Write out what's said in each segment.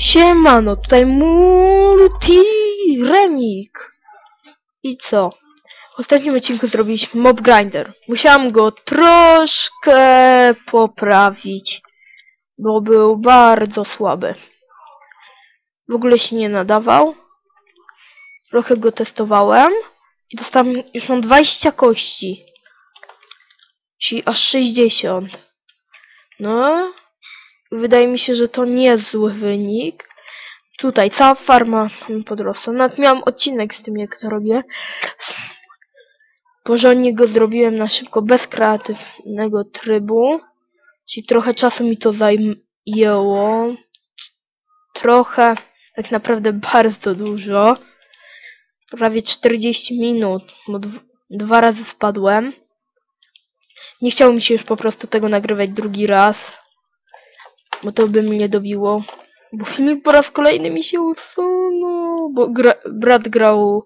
Siemano, tutaj Multiremik. I co? W ostatnim odcinku zrobiliśmy Mob Grinder. Musiałam go troszkę poprawić, bo był bardzo słaby. W ogóle się nie nadawał. Trochę go testowałem i dostałem, już mam 20 kości. Czyli aż 60. No, wydaje mi się, że to nie jest zły wynik. Tutaj cała farma podrosła. Nawet miałam odcinek z tym, jak to robię. Porządnie go zrobiłem na szybko, bez kreatywnego trybu. Czyli trochę czasu mi to zajęło. Trochę, tak naprawdę bardzo dużo. Prawie 40 minut, bo dwa razy spadłem. Nie chciało mi się już po prostu tego nagrywać drugi raz. Bo to by mnie dobiło. Bo filmik po raz kolejny mi się usunął. Bo gra, brat grał...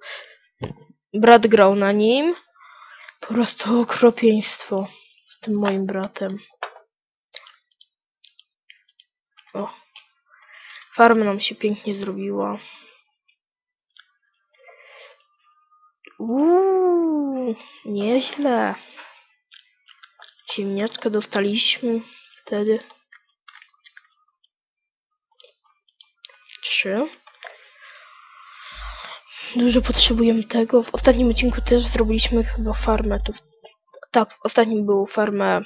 Brat grał na nim. Po prostu okropieństwo. Z tym moim bratem. O. Farma nam się pięknie zrobiła. Uuu, nieźle. Ziemniaczkę dostaliśmy wtedy. Trzy. Dużo potrzebujemy tego. W ostatnim odcinku też zrobiliśmy chyba farmę. To w... Tak, w ostatnim było farmę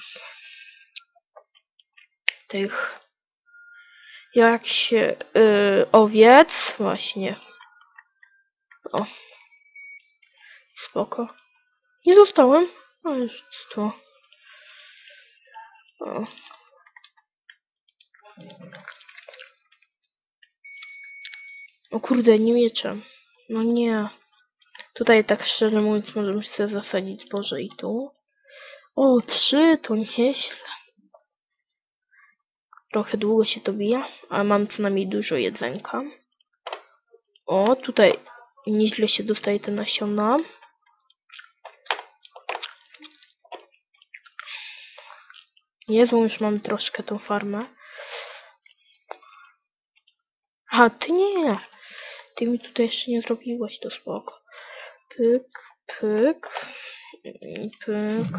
tych jak się yy, owiec właśnie. O. Spoko. Nie zostałem. A już to. O. o kurde, nie mieczem. No nie. Tutaj tak szczerze mówiąc możemy sobie zasadzić Boże i tu. O, trzy, to nieźle. Trochę długo się to bija, ale mam co najmniej dużo jedzenka. O, tutaj nieźle się dostaje te nasiona. Niezłą już mam troszkę tą farmę. A, ty nie. Ty mi tutaj jeszcze nie zrobiłaś, to spoko. Pyk, pyk. Pyk.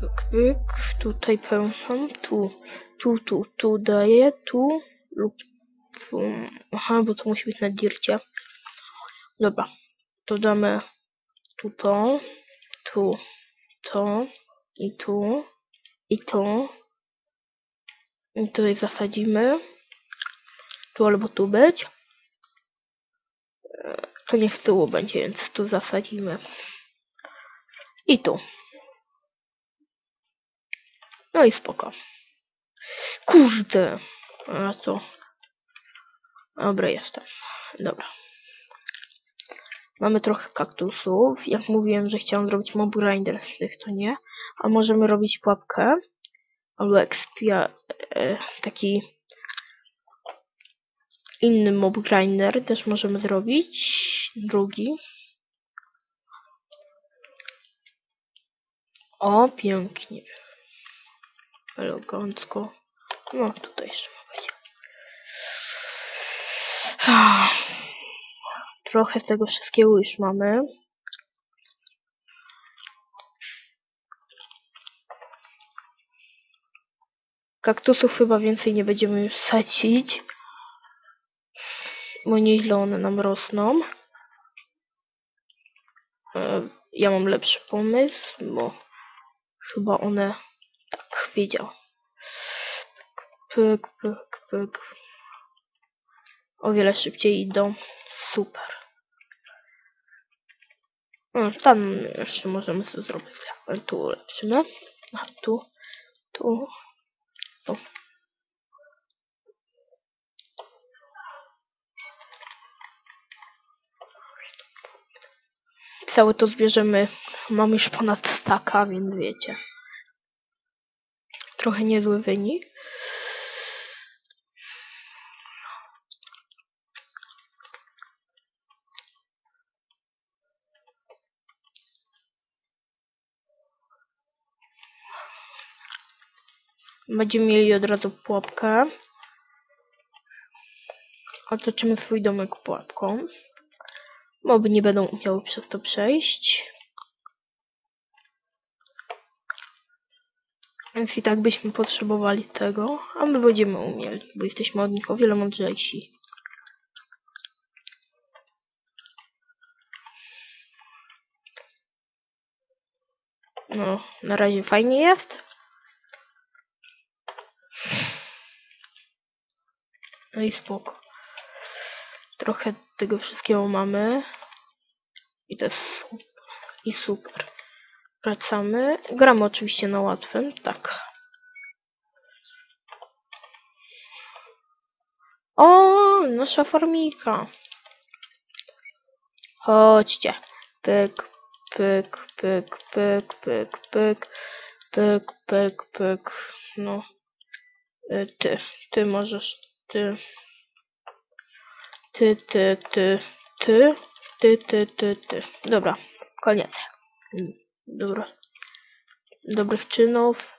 Pyk, pyk. Tutaj pędzam. Tu, tu, tu, tu daję. Tu lub tu. Aha, bo to musi być na dircie. Dobra. To damy tu to. Tu to. I tu. I tu. I tutaj zasadzimy. Tu albo tu być. To niech z tyłu będzie, więc tu zasadzimy. I tu. No i spoko. Kurde. A co? Dobra, jestem. Dobra. Mamy trochę kaktusów. Jak mówiłem, że chciałem zrobić mob grinder z tych, to nie. A możemy robić pułapkę. Albo ekspia... E, taki... Inny mob grinder też możemy zrobić. Drugi. O, pięknie. Elegancko. No, tutaj jeszcze ma być. Trochę z tego wszystkiego już mamy. Kaktusów chyba więcej nie będziemy już sadzić. Bo nieźle one nam rosną. E, ja mam lepszy pomysł, bo chyba one tak wiedział. Pyk, pyk, pyk. O wiele szybciej idą. Super. O, tam jeszcze możemy sobie zrobić. Tu ulepszymy. A tu, tu, tu. Całe to zbierzemy. Mam już ponad staka, więc wiecie. Trochę niezły wynik. Będziemy mieli od razu pułapkę. Otoczymy swój domek pułapką. Moby nie będą umiały przez to przejść. Więc i tak byśmy potrzebowali tego, a my będziemy umieli, bo jesteśmy od nich o wiele mądrzejsi. No, na razie fajnie jest. No i spoko. Trochę tego wszystkiego mamy. I to jest. I super. Wracamy. Gramy oczywiście na łatwym, tak. O, nasza farmika. Chodźcie. Pyk, pyk, pyk, pyk, pyk, pyk, pyk, pyk, pyk. No. Y, Ty, ty możesz, ty. Ty, ty, ty, ty, ty, ty, ty, ty. Dobra, koniec. Dobra. Dobrych czynów.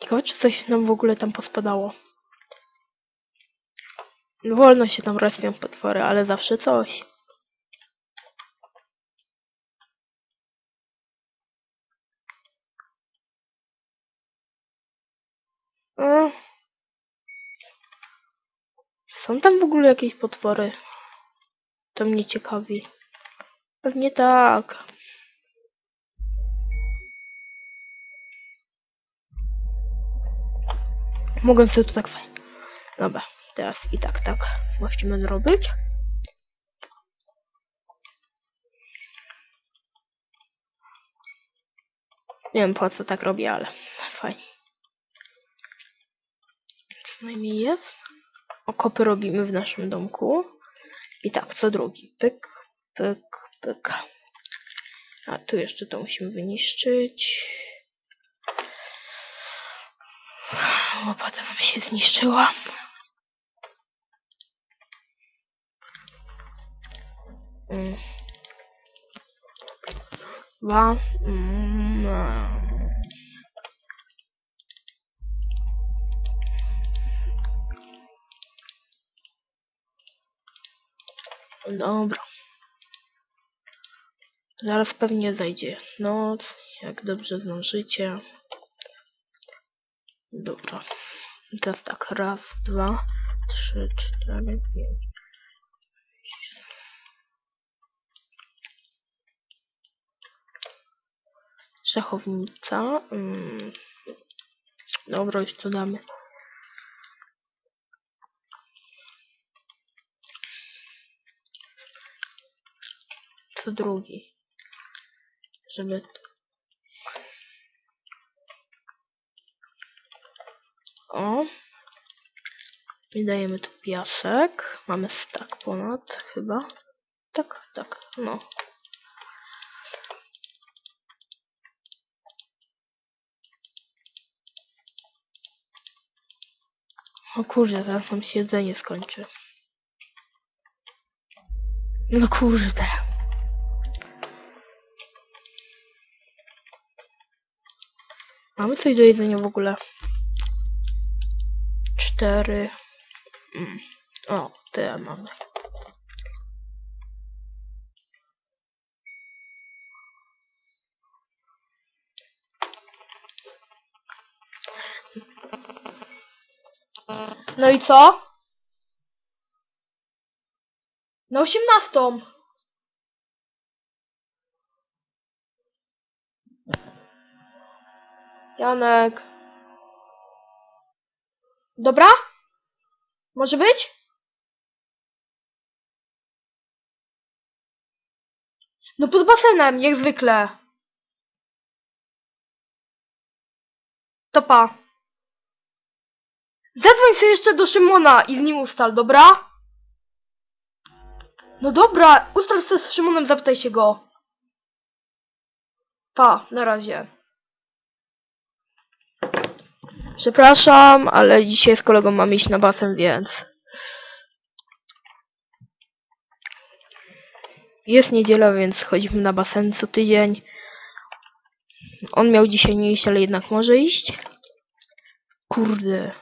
Ciekawe, czy coś nam w ogóle tam pospadało. No, Wolno się tam rozpią potwory, ale zawsze coś. A. Są tam w ogóle jakieś potwory? To mnie ciekawi. Pewnie tak. Mogłem sobie to tak fajnie. Dobra, teraz i tak, tak musimy zrobić. Nie wiem po co tak robię, ale fajnie. Co najmniej jest. Okopy robimy w naszym domku. I tak, co drugi. Pyk, pyk, pyk. A tu jeszcze to musimy wyniszczyć. Łopata nam się zniszczyła. Mm. Dwa. Mm. Dobra. Zaraz pewnie zajdzie noc, jak dobrze zdążycie. Dobra. I teraz tak, raz, dwa, trzy, cztery, pięć. Szachownica. Mm. Dobra, już to damy. Co drugi. Żeby O. I dajemy tu piasek. Mamy stak ponad chyba. Tak, tak, no. O kurde, zaraz nam się jedzenie skończy. No kurde. Mamy coś do jedzenia w ogóle? Cztery. Mm. O, tyle mamy. No i co? Na osiemnastą. Janek. Dobra? Może być? No pod basenem, jak zwykle. To pa. Zadzwoń sobie jeszcze do Szymona i z nim ustal, dobra? No dobra, ustal sobie z Szymonem, zapytaj się go. Pa, na razie. Przepraszam, ale dzisiaj z kolegą mam iść na basen, więc... Jest niedziela, więc chodzimy na basen co tydzień. On miał dzisiaj nie iść, ale jednak może iść. Kurde.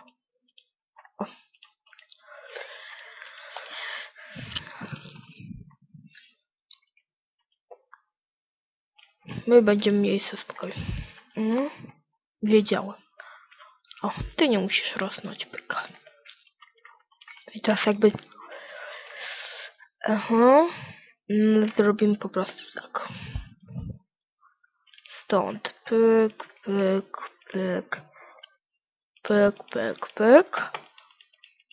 My będziemy miejsce spokoju. Mhm. Wiedziałem. O, ty nie musisz rosnąć, pyka. I teraz jakby... Aha. Mm, Zrobimy po prostu tak. Stąd. Pyk, pyk, pyk. Pyk, pyk, pyk.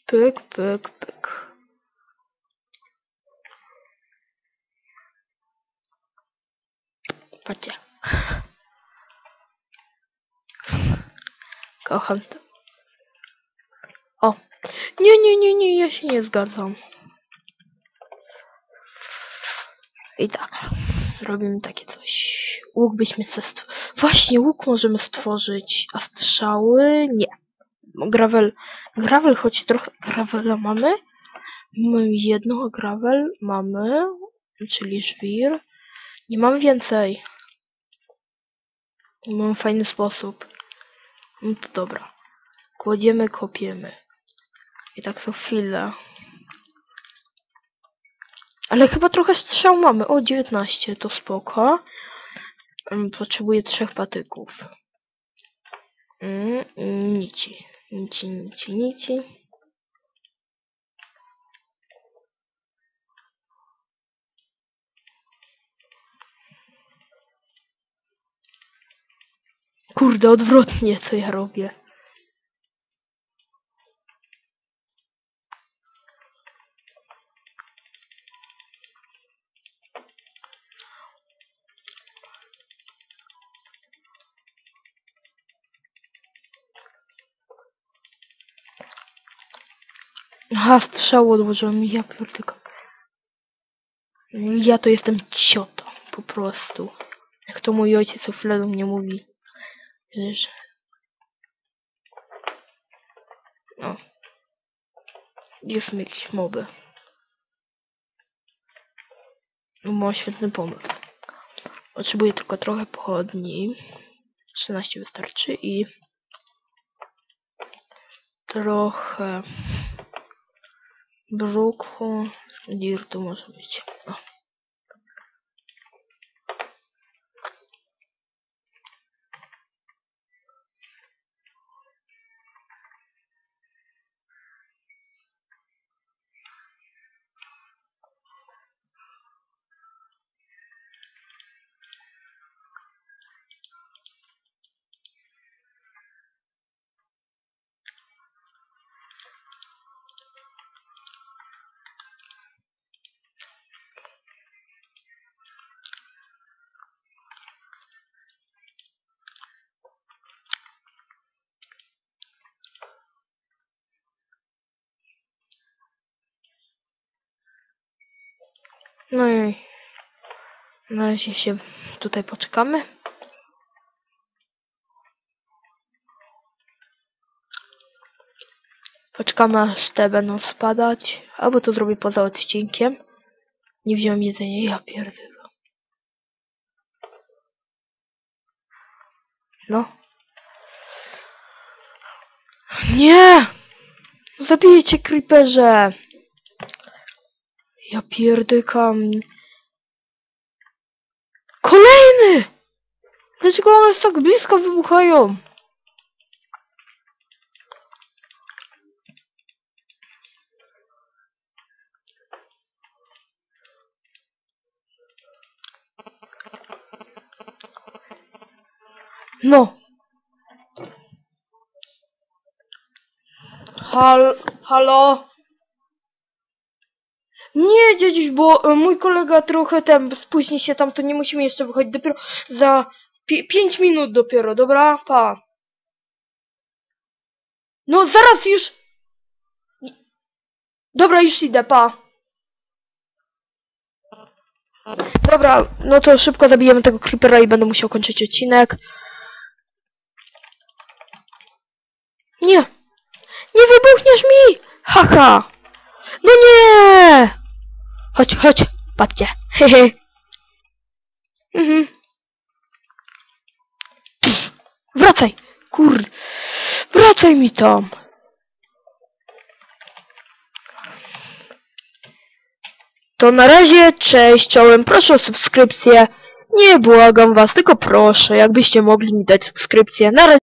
Pyk, pyk, pyk. Patrzcie. Kocham to. O. Nie, nie, nie, nie, ja się nie zgadzam. I tak. Robimy takie coś. Łuk byśmy se. Właśnie, łuk możemy stworzyć, a strzały nie. Gravel, gravel, choć trochę gravela mamy. Mamy jedno gravel, mamy, czyli żwir. Nie mam więcej. Mam fajny sposób. No to dobra. Kładziemy, kopiemy. I tak co chwilę. Ale chyba trochę strzał mamy. O, 19, to spoko. Mm, Potrzebuję trzech patyków. Mm, nici. Nici, nici, nici. Kurde, odwrotnie co ja robię. Aha, strzał odłożyłem. Ja pierdolę. Ja to jestem ciota. Po prostu. Jak to mój ojciec o mnie mówi. Wiesz. O. Jest mi jakieś moby. No, mam świetny pomysł. Potrzebuję tylko trochę pochodni. 13 wystarczy i trochę bruku. Dirtu może być. O. No i na razie się tutaj poczekamy. Poczekamy aż te będą spadać. Albo to zrobię poza odcinkiem. Nie wziąłem jedzenia, ja pierdolę. No. Nie! Zabiję cię, creeperze! Ja pierdykam. Kolejny! Dlaczego one tak blisko wybuchają? No. Hal, halo? Nie, dziedziś, bo e, mój kolega trochę ten spóźni się tam, to nie musimy jeszcze wychodzić. Dopiero za 5 minut dopiero, dobra? Pa. No zaraz już. Dobra, już idę, pa. Dobra, no to szybko zabijemy tego creepera i będę musiał kończyć odcinek. Nie! Nie wybuchniesz mi! Haha! No nie! Chodź, chodź, patrzcie. Hehe. Mhm. Wracaj! Kurde. Wracaj mi tam! To na razie, cześć, czołem, proszę o subskrypcję. Nie błagam was, tylko proszę, jakbyście mogli mi dać subskrypcję. Na razie.